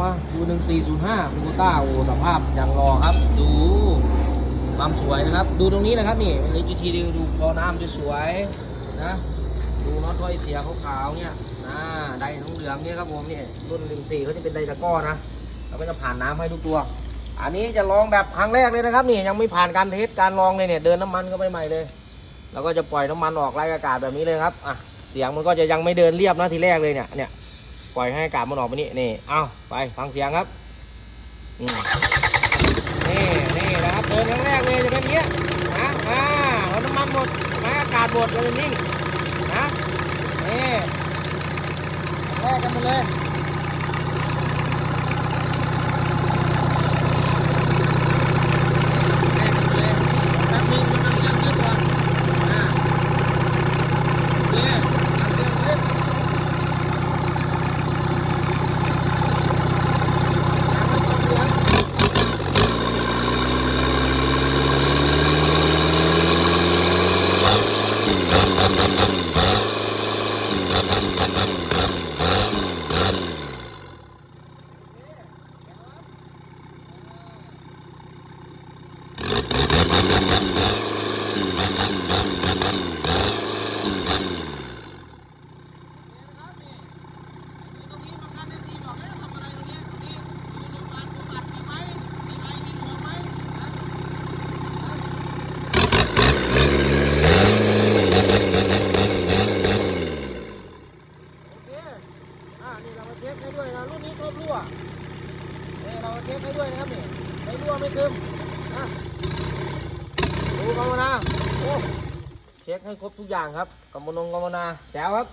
มาดูหนึ่งสี่ศูนย์ห้าคูโบต้าโอ้สภาพอย่างรอครับ ดูความสวยนะครับ ดูตรงนี้นะครับนี่เลยจีทีดูคอน้ำสวยๆนะดูน็อตถ้อยเสียขาวๆเนี่ยนะไดทั้งเหลืองเนี่ยครับผมนี่รุ่นหนึ่งสี่เขาจะเป็นไดตะก้อนะเราก็จะผ่านน้ำให้ทุกตัว อันนี้จะลองแบบครั้งแรกเลยนะครับ นี่ยังไม่ผ่านการเทสการลองเลยเนี่ยเดินน้ำมันก็ไม่ใหม่เลยแล้วก็จะปล่อยน้ำมันออกไล่อากาศแบบนี้เลยครับอะเสียงมันก็จะยังไม่เดินเรียบนะทีแรกเลยเนี่ยเนี่ย ปล่อยให้อากาศมันออกไปนี่นี่เอาไปฟังเสียงครับนี่นี่นะครับเดินครั้งแรกเลยจะเป็นอย่างเงี้ยนะอ่าเอาน้ำมันหมดให้อากาศหมดเราจะนิ่งนะนี่แรกกันไปเลยแรกกันไปเลยแป๊บนึงมันต้องยังยืดก่อนอ่าโอเคทำเรื่องเลยน้ำมันต้องเหลือง โอเค อ่า นี่ เรามาเทสให้ด้วยนะรุ่นนี้ครบรั่วนี่เรามาเทสให้ด้วยนะครับนี่ไม่รั่วไม่เติมนะดูกำมนาโอ้เช็คให้ครบทุกอย่างครับกำมนงกำมนาแจ๋วครับ